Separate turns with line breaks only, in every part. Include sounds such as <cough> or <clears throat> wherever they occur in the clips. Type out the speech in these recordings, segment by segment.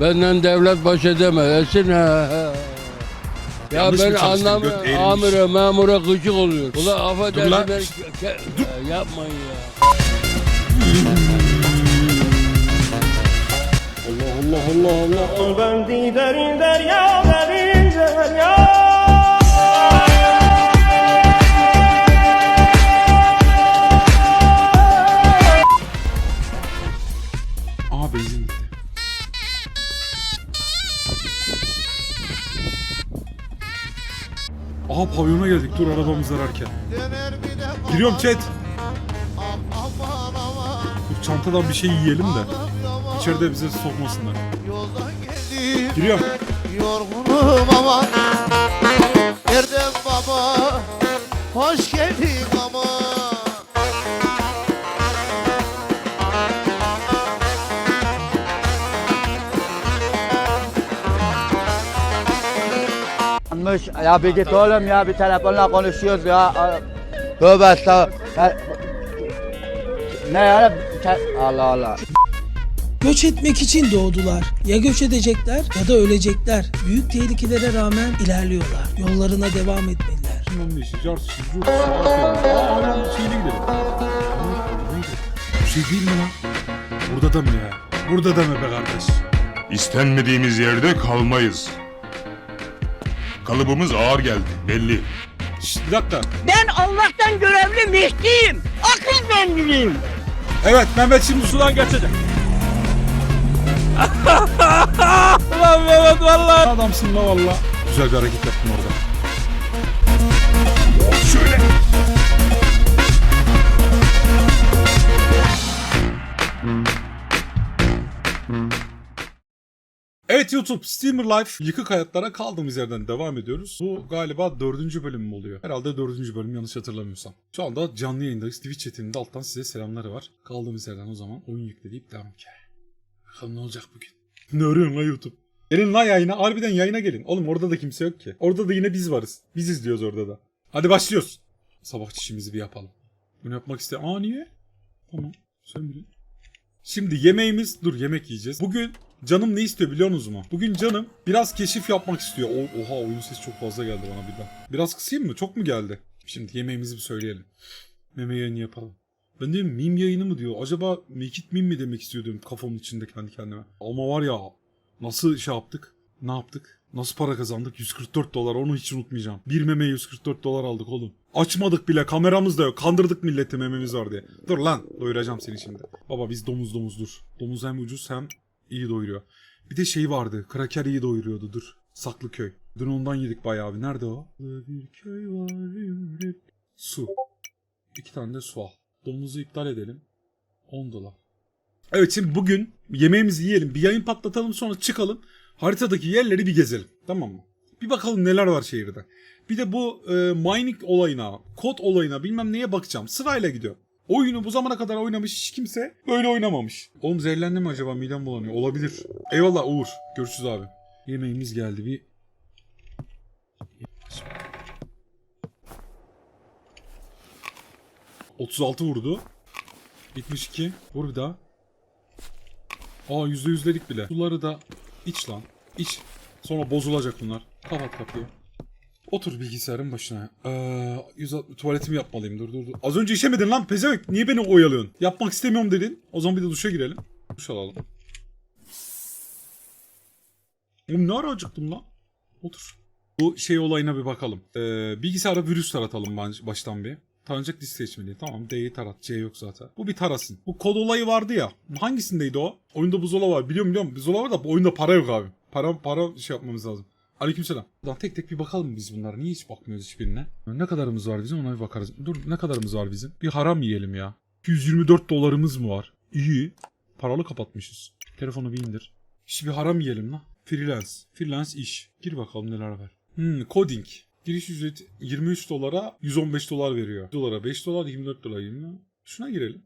Benden devlet baş edemez. ha. Ya
Yanlış mı
ben
çalıştın?
anlamıyorum.
Eğrilmiş.
Amire memura gıcık oluyor. Ulan affedersin
lan.
ben... Ke- Ya yapmayın ya.
Allah Allah Allah Allah.
Ben derin derya derin derya
Aha pavyona geldik. Dur arabamız ararken. Giriyorum chat. Dur çantadan bir şey yiyelim de. İçeride bize sokmasınlar. Giriyorum.
Yorgunum ama Erdem baba Hoş geldin
Yanlış. Ya bir git oğlum ya bir telefonla konuşuyoruz ya. Tövbe estağfurullah. Ne ya? Allah Allah.
Göç etmek için doğdular. Ya göç edecekler ya da ölecekler. Büyük tehlikelere rağmen ilerliyorlar. Yollarına devam etmeliler.
Bilmem ne işi. Car, şucu, saat yani. Aa hemen şeyle gidelim. Bu şey değil mi lan? Burada da mı ya? Burada da mı be kardeş?
İstenmediğimiz yerde kalmayız. Kalıbımız ağır geldi belli.
Şşt bir dakika.
Ben Allah'tan görevli Mehdi'yim. Akıl bendiliyim.
Evet Mehmet şimdi sudan geçecek. <laughs> Ulan Mehmet valla. Adamsın la valla. Güzel bir hareket yaptın orada. Evet YouTube Steamer Life yıkık hayatlara kaldığımız yerden devam ediyoruz. Bu galiba dördüncü bölüm mü oluyor? Herhalde dördüncü bölüm yanlış hatırlamıyorsam. Şu anda canlı yayındayız. Twitch chatinde alttan size selamları var. Kaldığımız yerden o zaman oyun yükleyip devam ki. Bakalım ne olacak bugün? Ne arıyorsun la YouTube? Gelin la yayına. Harbiden yayına gelin. Oğlum orada da kimse yok ki. Orada da yine biz varız. Biz izliyoruz orada da. Hadi başlıyoruz. Sabah çişimizi bir yapalım. Bunu yapmak iste. Aa niye? Tamam. Bilin. Şimdi yemeğimiz... Dur yemek yiyeceğiz. Bugün canım ne istiyor biliyor musunuz mu? Bugün canım biraz keşif yapmak istiyor. O- oha oyun sesi çok fazla geldi bana birden. Biraz kısayım mı? Çok mu geldi? Şimdi yemeğimizi bir söyleyelim. Meme yayını yapalım. Ben de meme yayını mı diyor. Acaba make it meme mi demek istiyordum kafamın içinde kendi kendime. Ama var ya nasıl şey yaptık? Ne yaptık? Nasıl para kazandık? 144 dolar onu hiç unutmayacağım. Bir meme 144 dolar aldık oğlum. Açmadık bile kameramız da yok. Kandırdık milleti mememiz var diye. Dur lan doyuracağım seni şimdi. Baba biz domuz domuzdur. Domuz hem ucuz hem iyi doyuruyor. Bir de şey vardı. Kraker iyi doyuruyordu dur. Saklı köy. Dün ondan yedik bayağı bir. Nerede o? Bir köy var. ümrit. Su. İki tane de su al. Domuzu iptal edelim. 10 dolar. Evet şimdi bugün yemeğimizi yiyelim. Bir yayın patlatalım sonra çıkalım. Haritadaki yerleri bir gezelim. Tamam mı? Bir bakalım neler var şehirde. Bir de bu e, mining olayına, kod olayına bilmem neye bakacağım. Sırayla gidiyor. Oyunu bu zamana kadar oynamış hiç kimse böyle oynamamış. Oğlum zehirlendi mi acaba midem bulanıyor? Olabilir. Eyvallah Uğur. Görüşürüz abi. Yemeğimiz geldi bir. ...36 vurdu. 72. Vur bir daha. Aa yüzde yüzledik bile. Suları da iç lan. İç. Sonra bozulacak bunlar. Kapat kapıyı. Otur bilgisayarın başına. Ee, tuvaletimi yapmalıyım. Dur dur dur. Az önce işemedin lan pezevenk. Niye beni oyalıyorsun? Yapmak istemiyorum dedin. O zaman bir de duşa girelim. Duş alalım. Oğlum ne ara acıktım lan? Otur. Bu şey olayına bir bakalım. Ee, bilgisayara virüs taratalım baştan bir. Tanıcak liste seçmeli. Tamam D'yi tarat. C yok zaten. Bu bir tarasın. Bu kod olayı vardı ya. Hangisindeydi o? Oyunda buzdolabı var. Biliyorum biliyorum. Buzdolabı var da bu oyunda para yok abi. Para para şey yapmamız lazım. Aleykümselam. Lan tek tek bir bakalım biz bunlara. Niye hiç bakmıyoruz hiçbirine? Ne kadarımız var bizim ona bir bakarız. Dur ne kadarımız var bizim? Bir haram yiyelim ya. 224 dolarımız mı var? İyi. Paralı kapatmışız. Telefonu bir indir. İşte bir haram yiyelim lan. Freelance. Freelance iş. Gir bakalım neler var. Hmm, coding. Giriş ücreti 23 dolara 115 dolar veriyor. Dolara 5 dolar 24 dolar 20 Şuna girelim.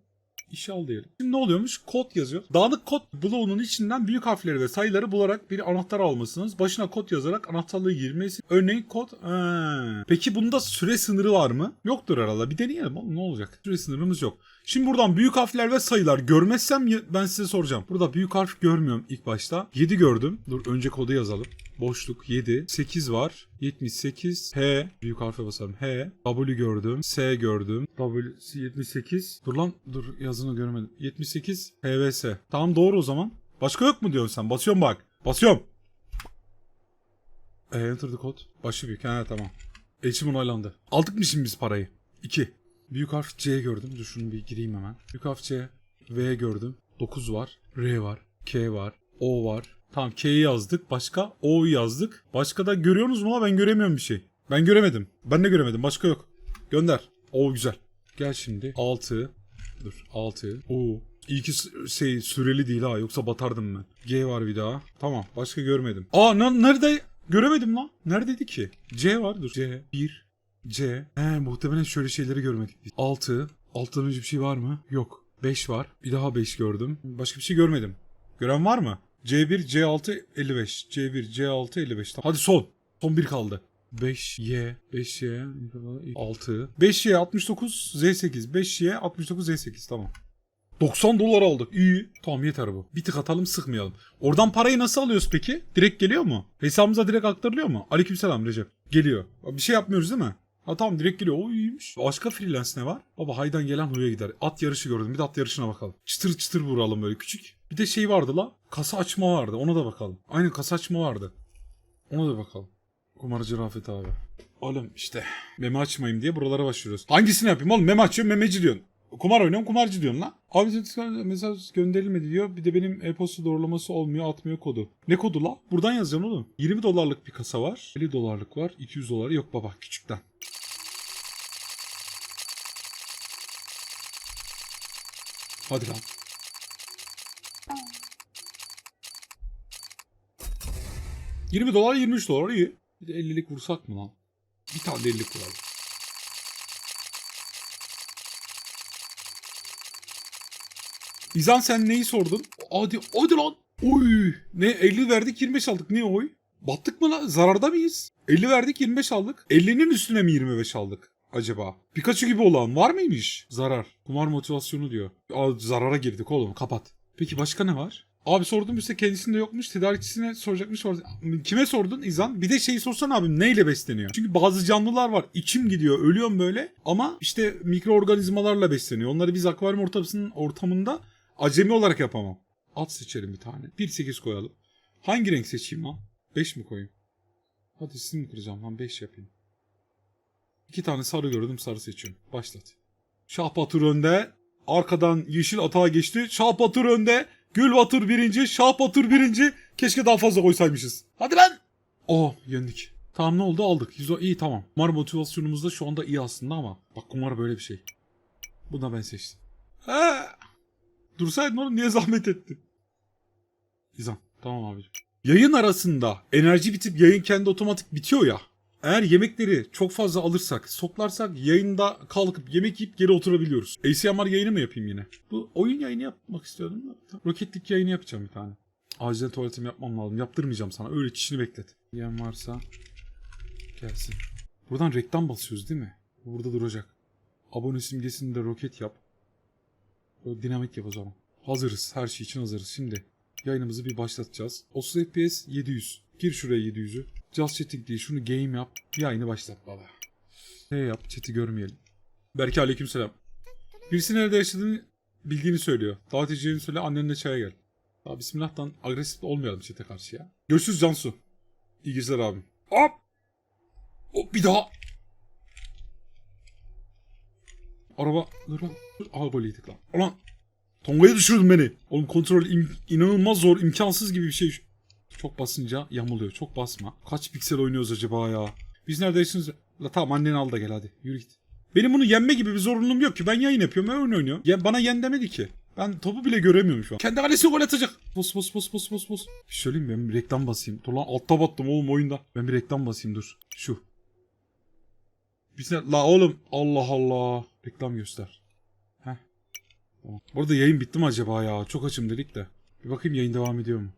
İşe al diyelim. Şimdi ne oluyormuş? Kod yazıyor. Dağınık kod bloğunun içinden büyük harfleri ve sayıları bularak bir anahtar almasınız. Başına kod yazarak anahtarlığı girmesi. Örneğin kod... Ha. Peki bunda süre sınırı var mı? Yoktur herhalde. Bir deneyelim oğlum ne olacak? Süre sınırımız yok. Şimdi buradan büyük harfler ve sayılar görmezsem ben size soracağım. Burada büyük harf görmüyorum ilk başta. 7 gördüm. Dur önce kodu yazalım. Boşluk 7. 8 var. 78. H. Büyük harfe basalım. H. W gördüm. S gördüm. W 78. Dur lan dur yazını göremedim. 78. HVS. Tamam doğru o zaman. Başka yok mu diyorsun sen? Basıyorum bak. Basıyorum. E, enter the code. Başı büyük. Ha tamam. Elçim onaylandı. Aldık mı şimdi biz parayı? 2. Büyük harf C gördüm. Dur şunu bir gireyim hemen. Büyük harf C. V gördüm. 9 var. R var. K var. O var. Tamam K'yi yazdık. Başka O'yu yazdık. Başka da görüyorsunuz mu? Ben göremiyorum bir şey. Ben göremedim. Ben de göremedim. Başka yok. Gönder. O güzel. Gel şimdi. 6. Dur. 6. O. İyi ki şey süreli değil ha. Yoksa batardım ben. G var bir daha. Tamam. Başka görmedim. Aa na- nerede? Göremedim lan. Neredeydi ki? C var. Dur. C. 1. C. He muhtemelen şöyle şeyleri görmedik biz. 6. Alttan önce bir şey var mı? Yok. 5 var. Bir daha 5 gördüm. Başka bir şey görmedim. Gören var mı? C1, C6, 55. C1, C6, 55. Tamam. Hadi son. Son bir kaldı. 5Y, 5Y, 6. 5Y 69, Z8. 5Y 69, Z8. Tamam. 90 dolar aldık. İyi. Tamam yeter bu. Bir tık atalım sıkmayalım. Oradan parayı nasıl alıyoruz peki? Direkt geliyor mu? Hesabımıza direkt aktarılıyor mu? Aleykümselam Recep. Geliyor. Bir şey yapmıyoruz değil mi? Ha tamam direkt geliyor. O iyiymiş. Başka freelance ne var? Baba haydan gelen huya gider. At yarışı gördüm. Bir de at yarışına bakalım. Çıtır çıtır vuralım böyle küçük. Bir de şey vardı la. Kasa açma vardı. Ona da bakalım. Aynen kasa açma vardı. Ona da bakalım. Kumarcı Rafet abi. Oğlum işte meme açmayayım diye buralara başlıyoruz. Hangisini yapayım oğlum? Meme açıyorum memeci diyorsun. Kumar oynuyorum kumarcı diyorsun lan. Abi mesaj gönderilmedi diyor. Bir de benim e-posta doğrulaması olmuyor atmıyor kodu. Ne kodu la? Buradan yazacaksın oğlum. 20 dolarlık bir kasa var. 50 dolarlık var. 200 dolar yok baba küçükten. Hadi lan. ...20 dolar 23 dolar iyi. Bir de 50'lik vursak mı lan? Bir tane de 50'lik vuralım. İzan sen neyi sordun? Hadi, hadi lan. Oy. Ne 50 verdik 25 aldık. Ne oy? Battık mı lan? Zararda mıyız? 50 verdik 25 aldık. 50'nin üstüne mi 25 aldık? Acaba? Pikachu gibi olan var mıymış? Zarar. Kumar motivasyonu diyor. Aa, zarara girdik oğlum kapat. Peki başka ne var? Abi sordum işte kendisinde yokmuş. Tedarikçisine soracakmış. Sor- Kime sordun İzan? Bir de şeyi sorsan abim neyle besleniyor? Çünkü bazı canlılar var. içim gidiyor. Ölüyorum böyle. Ama işte mikroorganizmalarla besleniyor. Onları biz akvaryum ortamının ortamında acemi olarak yapamam. At seçelim bir tane. 1.8 koyalım. Hangi renk seçeyim lan? 5 mi koyayım? Hadi sizin mi kıracağım lan? 5 yapayım. İki tane sarı gördüm sarı seçiyorum. Başlat. Şah Batur önde. Arkadan yeşil atağa geçti. Şah Batur önde. Gül Batur birinci. Şah Batur birinci. Keşke daha fazla koysaymışız. Hadi lan. Oh yendik. Tamam ne oldu aldık. 100 iyi tamam. Kumar motivasyonumuz da şu anda iyi aslında ama. Bak kumar böyle bir şey. Bunu da ben seçtim. Ha. Dursaydın oğlum niye zahmet ettin? İzan. Tamam abicim. Yayın arasında enerji bitip yayın kendi otomatik bitiyor ya. Eğer yemekleri çok fazla alırsak, stoklarsak yayında kalkıp yemek yiyip geri oturabiliyoruz. ACMR yayını mı yapayım yine? Bu oyun yayını yapmak istiyordum da. Roketlik yayını yapacağım bir tane. Acilen tuvaletimi yapmam lazım. Yaptırmayacağım sana. Öyle çişini beklet. Yiyen varsa gelsin. Buradan reklam basıyoruz değil mi? Bu Burada duracak. Abone simgesini de roket yap. Böyle dinamik yap o zaman. Hazırız. Her şey için hazırız. Şimdi yayınımızı bir başlatacağız. 30 FPS 700. Gir şuraya 700'ü. Just chatting diye şunu game yap. Yayını başlat baba. Ne yap? Chat'i görmeyelim. Berke aleykümselam. Birisi nerede yaşadığını bildiğini söylüyor. Davet edeceğini söyle annenle çaya gel. Ya bismillah'tan agresif olmayalım chat'e karşı ya. Görüşürüz Cansu. İyi geceler abim. Hop! Hop bir daha. Araba. Dur lan. Dur. Aha gol yedik lan. Ulan. Tonga'ya düşürdün beni. Oğlum kontrol im- inanılmaz zor. imkansız gibi bir şey. Çok basınca yamuluyor. Çok basma. Kaç piksel oynuyoruz acaba ya? Biz neredesiniz? La tamam anneni al da gel hadi. Yürü git. Benim bunu yenme gibi bir zorunluluğum yok ki. Ben yayın yapıyorum. Ben oyun oynuyorum. Ya bana yen demedi ki. Ben topu bile göremiyorum şu an. Kendi kalesine gol atacak. Bos bos bos bos bos bos. Bir şey söyleyeyim? Ben bir reklam basayım. Dur lan altta battım oğlum oyunda. Ben bir reklam basayım dur. Şu. Bir sen- La oğlum. Allah Allah. Reklam göster. Heh. Tamam. Burada yayın bitti mi acaba ya? Çok açım dedik de. Bir bakayım yayın devam ediyor mu?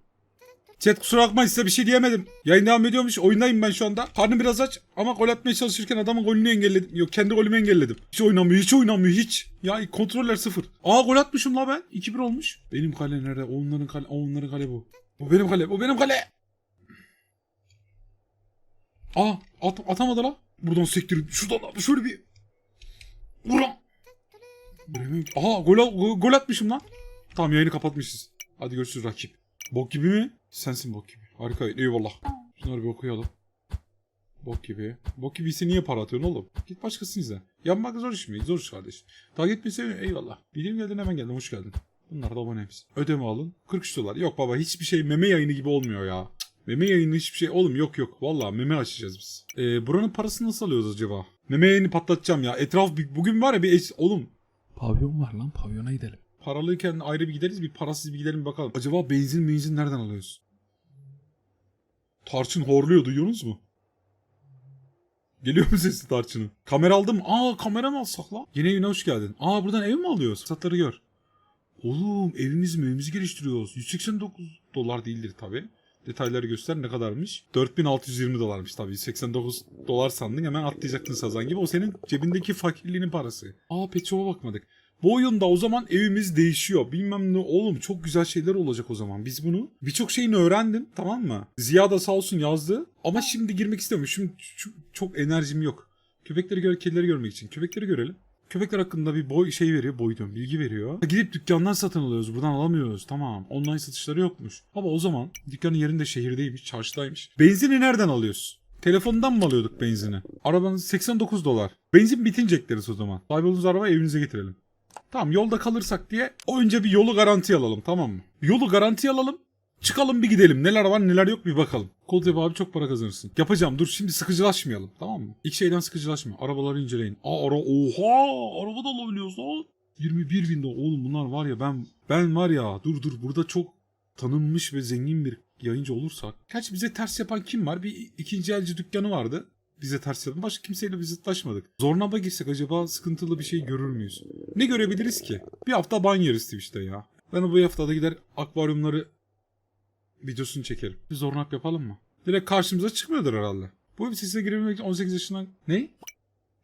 Chat kusura bakmayın size bir şey diyemedim. Yayın devam ediyormuş. Oyundayım ben şu anda. Karnım biraz aç ama gol atmaya çalışırken adamın golünü engelledim. Yok kendi golümü engelledim. Hiç oynamıyor, hiç oynamıyor, hiç. Ya kontroller sıfır. Aa gol atmışım la ben. 2-1 olmuş. Benim kale nerede? Onların kale, onların kale bu. Bu benim kale, bu benim kale. Aa at, atamadı la. Buradan sektirin. Şuradan şöyle bir. Ki. Aha gol, gol atmışım lan. Tamam yayını kapatmışız. Hadi görüşürüz rakip. Bok gibi mi? Sensin bok gibi. Harika eyvallah. Şunları bir okuyalım. Bok gibi. Bok gibiyse niye para atıyorsun oğlum? Git başkasını izle. Yapmak zor iş mi? Zor iş kardeş. Takip etmesi eyvallah. Bildiğim geldin hemen geldim hoş geldin. Bunlar da abonemiz. Ödeme alın. 43 dolar. Yok baba hiçbir şey meme yayını gibi olmuyor ya. Meme yayını hiçbir şey. Oğlum yok yok. Vallahi meme açacağız biz. Ee, buranın parasını nasıl alıyoruz acaba? Meme yayını patlatacağım ya. Etraf bugün var ya bir es- oğlum
Pavyon var lan pavyona gidelim.
Paralıyken ayrı bir gideriz bir parasız bir gidelim bakalım. Acaba benzin benzin nereden alıyoruz? Tarçın horluyor duyuyorsunuz mu? Geliyor mu sesi Tarçın'ın? Kamera aldım. Aa kamera mı alsak lan? Yeni evine hoş geldin. Aa buradan ev mi alıyoruz? Satları gör. Oğlum evimiz mi? Evimizi geliştiriyoruz. 189 dolar değildir tabi. Detayları göster ne kadarmış? 4620 dolarmış tabii. 89 dolar sandın hemen atlayacaktın sazan gibi. O senin cebindeki fakirliğinin parası. Aa pet bakmadık. Bu oyunda o zaman evimiz değişiyor. Bilmem ne oğlum çok güzel şeyler olacak o zaman. Biz bunu birçok şeyini öğrendim tamam mı? Ziya da sağ olsun yazdı. Ama şimdi girmek istemiyorum. Şimdi çok enerjim yok. Köpekleri gör, kedileri görmek için. Köpekleri görelim. Köpekler hakkında bir boy şey veriyor, boy diyorum, bilgi veriyor. Gidip dükkandan satın alıyoruz, buradan alamıyoruz. Tamam, online satışları yokmuş. Ama o zaman dükkanın yerinde şehirdeymiş, çarşıdaymış. Benzini nereden alıyoruz? Telefondan mı alıyorduk benzini? Arabanız 89 dolar. Benzin bitince ekleriz o zaman. Sahip arabayı evinize getirelim. Tamam yolda kalırsak diye önce bir yolu garanti alalım tamam mı? Yolu garanti alalım. Çıkalım bir gidelim. Neler var neler yok bir bakalım. Koldep abi çok para kazanırsın. Yapacağım dur şimdi sıkıcılaşmayalım tamam mı? İlk şeyden sıkıcılaşma. Arabaları inceleyin. Aa ara oha araba da alabiliyoruz lan. 21 bin dolar. Oğlum bunlar var ya ben ben var ya dur dur burada çok tanınmış ve zengin bir yayıncı olursak. Gerçi bize ters yapan kim var? Bir ikinci elci dükkanı vardı. Bize ters yapan. Başka kimseyle biz zıtlaşmadık. Zornaba girsek acaba sıkıntılı bir şey görür müyüz? Ne görebiliriz ki? Bir hafta ban yeriz Twitch'te ya. Ben bu haftada gider akvaryumları videosunu çekerim. Bir zornap yapalım mı? Direkt karşımıza çıkmıyordur herhalde. Bu web sitesine girebilmek için 18 yaşından... Ne?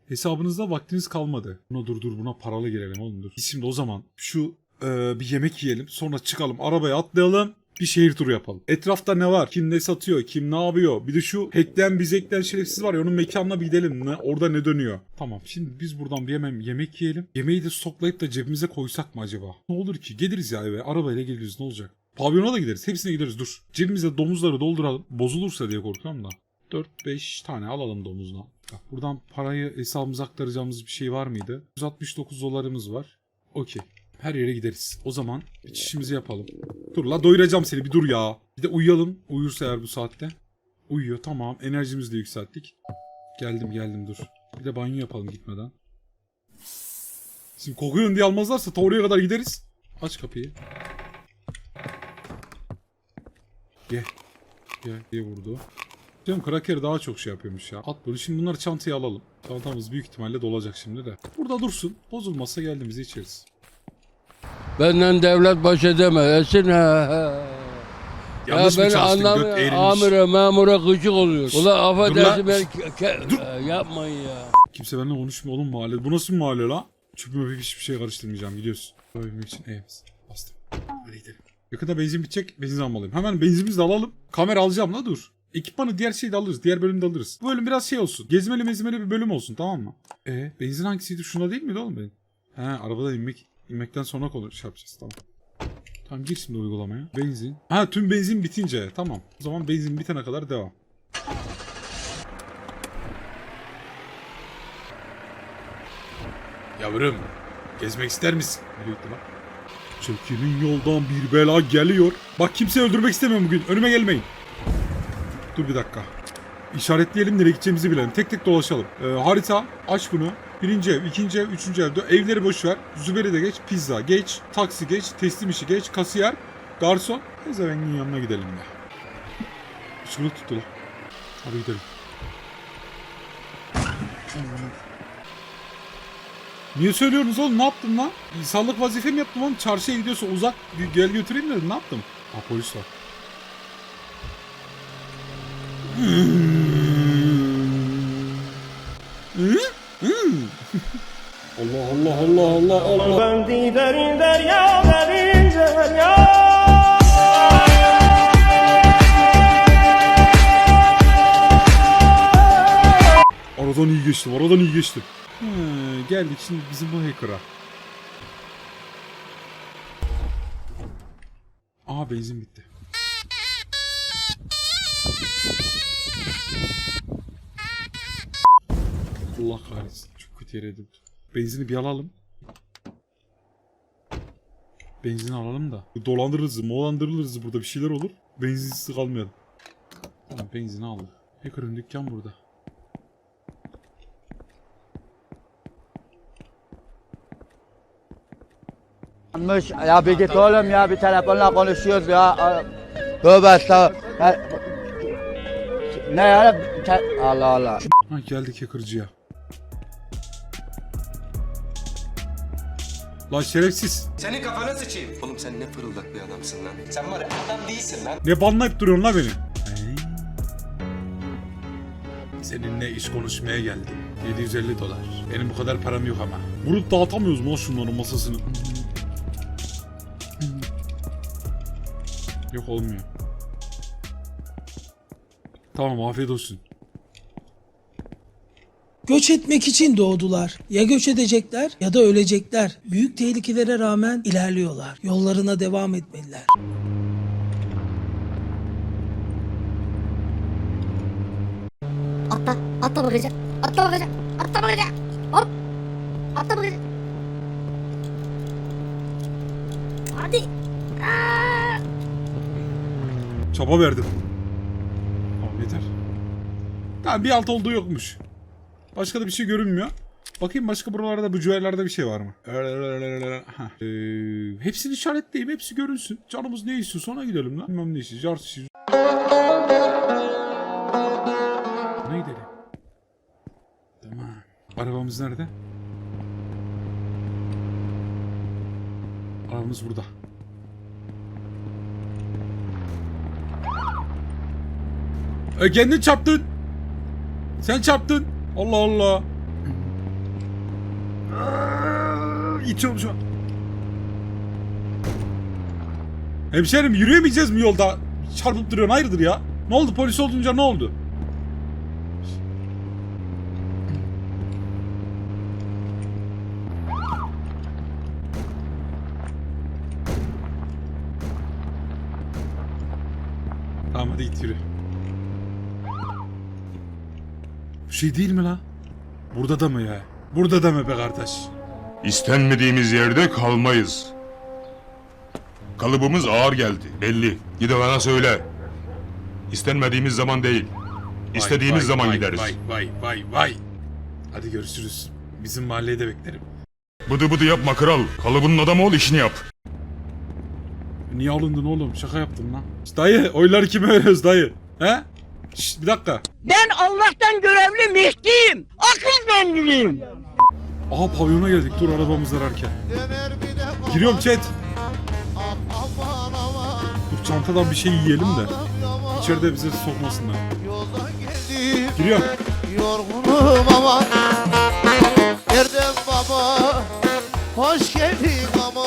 Hesabınızda vaktiniz kalmadı. Buna dur dur buna paralı girelim oğlum dur. Biz şimdi o zaman şu e, bir yemek yiyelim. Sonra çıkalım arabaya atlayalım. Bir şehir turu yapalım. Etrafta ne var? Kim ne satıyor? Kim ne yapıyor? Bir de şu hackleyen bizi hackleyen şerefsiz var ya onun mekanına bir gidelim. Ne, orada ne dönüyor? Tamam şimdi biz buradan bir hemen yemek yiyelim. Yemeği de stoklayıp da cebimize koysak mı acaba? Ne olur ki? Geliriz ya eve. Arabayla geliriz ne olacak? Pavyona da gideriz. Hepsine gideriz dur. Cebimize domuzları dolduralım. Bozulursa diye korkuyorum da. 4-5 tane alalım domuzdan. Bak buradan parayı hesabımıza aktaracağımız bir şey var mıydı? 169 dolarımız var. Okey. Her yere gideriz. O zaman içişimizi yapalım. Dur la doyuracağım seni bir dur ya. Bir de uyuyalım. Uyursa eğer bu saatte. Uyuyor tamam. Enerjimizi de yükselttik. Geldim geldim dur. Bir de banyo yapalım gitmeden. Şimdi kokuyorsun diye almazlarsa ta oraya kadar gideriz. Aç kapıyı. Ye. Ye, ye vurdu. Canım Kraker daha çok şey yapıyormuş ya. At bunu. Şimdi bunları çantaya alalım. Çantamız büyük ihtimalle dolacak şimdi de. Burada dursun. Bozulmazsa geldiğimizde içeriz.
Benden devlet baş edemez. Esin ha. ha. Ya
Yanlış mı
ben
çalıştın? Göt
anlamıyorum.
eğrilmiş.
Amire memura gıcık oluyor.
Dur
affedersin
lan.
ben ke- ke- e, yapmayın ya.
Kimse benimle konuşmuyor oğlum mahalle. Bu nasıl mahalle la? Çöpüme hiçbir şey karıştırmayacağım gidiyoruz. Ölmek için evimiz. Bastım. Hadi gidelim. Yakında benzin bitecek. Benzin almalıyım. Hemen benzinimizi de alalım. Kamera alacağım la dur. Ekipmanı diğer şeyi de alırız. Diğer bölümde alırız. Bu bölüm biraz şey olsun. Gezmeli mezmeli bir bölüm olsun tamam mı? E benzin hangisiydi? Şuna değil miydi oğlum benim? He arabada inmek inmekten sonra konuş şey yapacağız tamam. Tamam gir şimdi uygulamaya. Benzin. Ha tüm benzin bitince tamam. O zaman benzin bitene kadar devam. Yavrum, gezmek ister misin? Nereye gitti lan? Çekilin yoldan bir bela geliyor. Bak kimseyi öldürmek istemiyorum bugün. Önüme gelmeyin. Dur bir dakika. İşaretleyelim nereye gideceğimizi bilelim. Tek tek dolaşalım. Ee, harita. Aç bunu. Birinci ev, ikinci ev, üçüncü ev. Evleri boş ver. Züberi de geç. Pizza geç. Taksi geç. Teslim işi geç. Kasiyer. Garson. Ezevengin yanına gidelim ya. Şunu tuttu lan. Hadi gidelim. Niye söylüyorsunuz oğlum? Ne yaptım lan? İnsanlık vazifemi yaptım oğlum. Çarşıya gidiyorsa uzak gel götüreyim dedim. Ne yaptım? Ha polis var. Allah Allah Allah Allah.
Ben derin derya derin derya.
Aradan iyi geçtim, aradan iyi geçtim. He, geldik şimdi bizim bu hacker'a. Aa benzin bitti. Allah kahretsin. Çok kötü yere edip Benzini bir alalım. Benzin alalım da. Dolandırırız, molandırırız burada bir şeyler olur. Benzinsiz kalmayalım. Tamam benzini aldım. Hacker'ın dükkan burada.
Yanlış. Ya bir git oğlum ya bir telefonla konuşuyoruz ya. Tövbe estağfurullah. Ne ya? Allah Allah.
Ha geldik hacker'cıya. Lan şerefsiz.
Senin kafana sıçayım. Oğlum sen ne fırıldak bir adamsın lan. Sen var ya adam değilsin lan.
Ne banlayıp duruyorsun la beni? Seninle iş konuşmaya geldim. 750 dolar. Benim bu kadar param yok ama. Vurup dağıtamıyoruz mu şunların masasını? Yok olmuyor. Tamam afiyet olsun.
Göç etmek için doğdular. Ya göç edecekler ya da ölecekler. Büyük tehlikelere rağmen ilerliyorlar. Yollarına devam etmeliler.
Atla, atla bagaja, atla bagaja, atla bagaja, hop, atla bagaja. Hadi. Aa!
Çaba verdim. Tamam yeter. Tamam bir alt olduğu yokmuş. Başka da bir şey görünmüyor. Bakayım başka buralarda bu cüvelerde bir şey var mı? Heh. Ee, hepsini işaretleyeyim. Hepsi görünsün. Canımız ne istiyor sonra gidelim lan. Bilmem ne istiyor. Jar istiyor. Ne gidelim? Tamam. Arabamız nerede? Arabamız burada. E kendin çarptın. Sen çarptın. Allah Allah. İtiyorum şu an. Hemşerim yürüyemeyeceğiz mi yolda? Çarpıp duruyorsun hayırdır ya? Ne oldu polis olunca ne oldu? Tamam hadi git yürü. Bu şey değil mi la? Burada da mı ya? Burada da mı be kardeş?
İstenmediğimiz yerde kalmayız. Kalıbımız ağır geldi, belli. Gide bana söyle. İstenmediğimiz zaman değil. İstediğimiz
Vay,
zaman
vay,
gideriz.
Vay vay vay vay. Hadi görüşürüz. Bizim mahalleye de beklerim.
Bıdı bıdı yapma kral. Kalıbının adamı ol işini yap.
Niye alındın oğlum? Şaka yaptım lan. Dayı oyları kime veriyoruz dayı? He? Şşt, bir dakika.
Ben Allah'tan görevli Mehdi'yim. Akıl bendiliyim.
Aha pavyona geldik. Dur arabamız ararken. Giriyorum chat. Dur çantadan bir şey yiyelim de. İçeride bize sokmasınlar. Giriyorum.
Yorgunum ama Erdem baba Hoş geldin ama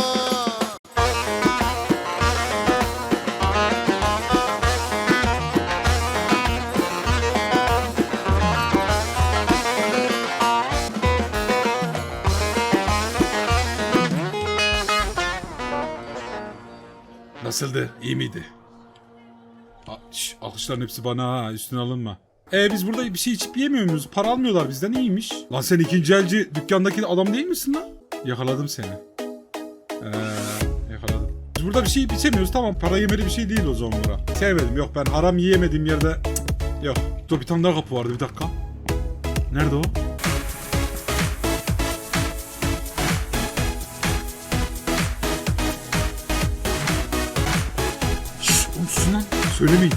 Nasıldı? İyi miydi? Şş, alkışların hepsi bana ha. Üstüne alınma. E biz burada bir şey içip yemiyor muyuz? Para almıyorlar bizden iyiymiş. Lan sen ikinci elci dükkandaki adam değil misin lan? Yakaladım seni. Ee, yakaladım. Biz burada bir şey içemiyoruz tamam para yemeli bir şey değil o zaman bura. Sevmedim yok ben haram yiyemediğim yerde yok. Dur bir tane daha kapı vardı bir dakika. Nerede o? Lan. Söylemeyin.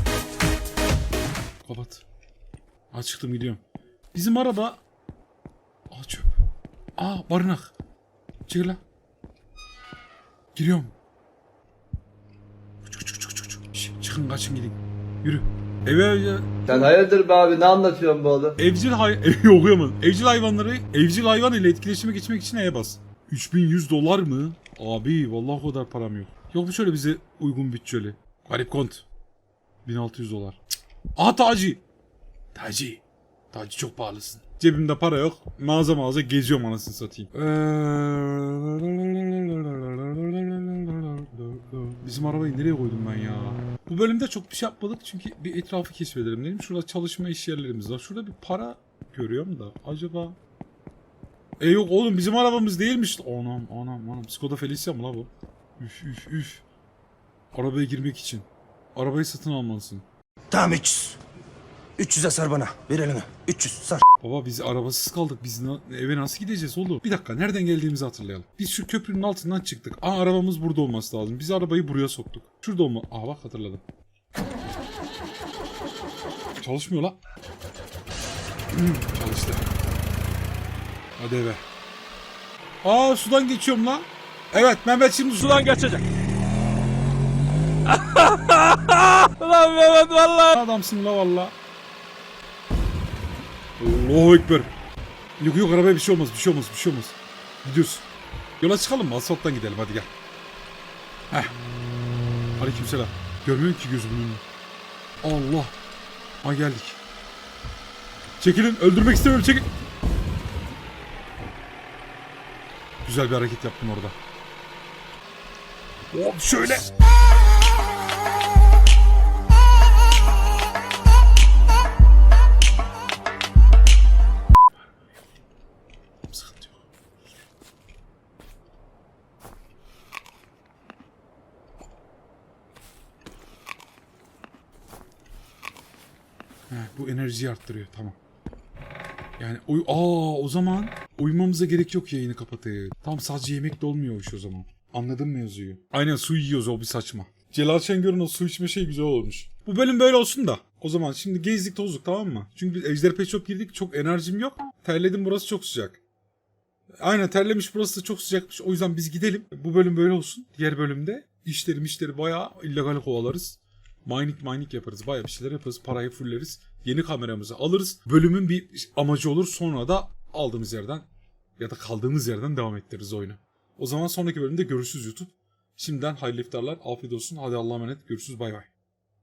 Kapat. Aa çıktım gidiyorum. Bizim araba... Aa çöp. Aa barınak. Çıkın lan. Giriyorum. Çık, çık, çık, çık, çık. Şş, Çıkın kaçın gidin. Yürü. Eve eve.
Sen hayırdır be abi ne anlatıyorsun bu oğlum?
Evcil hay <laughs> ev okuyamadım. Evcil hayvanları evcil hayvan ile etkileşime geçmek için neye bas? 3100 dolar mı? Abi vallahi o kadar param yok. Yok mu şöyle bize uygun bütçeli? Garip kont. 1600 dolar. Cık. Aha Taci. Taci. Taci çok pahalısın. Cebimde para yok. Mağaza mağaza geziyorum anasını satayım. Bizim arabayı nereye koydum ben ya? Bu bölümde çok bir şey yapmadık çünkü bir etrafı keşfedelim dedim. Şurada çalışma iş yerlerimiz var. Şurada bir para görüyorum da acaba... E yok oğlum bizim arabamız değilmiş. Anam anam anam. Skoda Felicia mı la bu? Üf üf üf. Arabaya girmek için. Arabayı satın almalısın.
Tamam 300. 300'e sar bana. Ver elini. 300 sar.
Baba biz arabasız kaldık. Biz eve nasıl gideceğiz oğlum? Bir dakika nereden geldiğimizi hatırlayalım. Biz şu köprünün altından çıktık. Aa arabamız burada olması lazım. Biz arabayı buraya soktuk. Şurada olma. Aa bak hatırladım. Çalışmıyor la. Hmm, <clears throat> Çalıştı. Hadi eve. Aa sudan geçiyorum la. Evet Mehmet şimdi sudan geçecek.
Lan Mehmet valla.
Adamsın la valla. Allahu Ekber. Yok yok arabaya bir şey olmaz bir şey olmaz bir şey olmaz. Gidiyoruz. Yola çıkalım mı? Asfalttan gidelim hadi gel. Heh. Aleykümselam. Görmüyorum ki gözümün önünü. Allah. Ha geldik. Çekilin öldürmek istemiyorum çekil. Güzel bir hareket yaptım orada. Hop şöyle. Enerjiyi arttırıyor tamam. Yani uy Aa o zaman uyumamıza gerek yok yayını kapatayım. Tam sadece yemek de olmuyor o zaman. Anladın mı yazıyı? Aynen su yiyoruz o bir saçma. Celal Şengör'ün o su içme şey güzel olmuş. Bu bölüm böyle olsun da. O zaman şimdi gezdik tozduk tamam mı? Çünkü biz Ejder Pet girdik çok enerjim yok. Terledim burası çok sıcak. Aynen terlemiş burası da çok sıcakmış. O yüzden biz gidelim. Bu bölüm böyle olsun. Diğer bölümde işleri işleri bayağı illegal kovalarız. Mining mining yaparız. Bayağı bir şeyler yaparız. Parayı fulleriz. Yeni kameramızı alırız. Bölümün bir amacı olur. Sonra da aldığımız yerden ya da kaldığımız yerden devam ettiririz oyunu. O zaman sonraki bölümde görüşürüz YouTube. Şimdiden hayırlı iftarlar. Afiyet olsun. Hadi Allah'a emanet. Görüşürüz. Bay bay.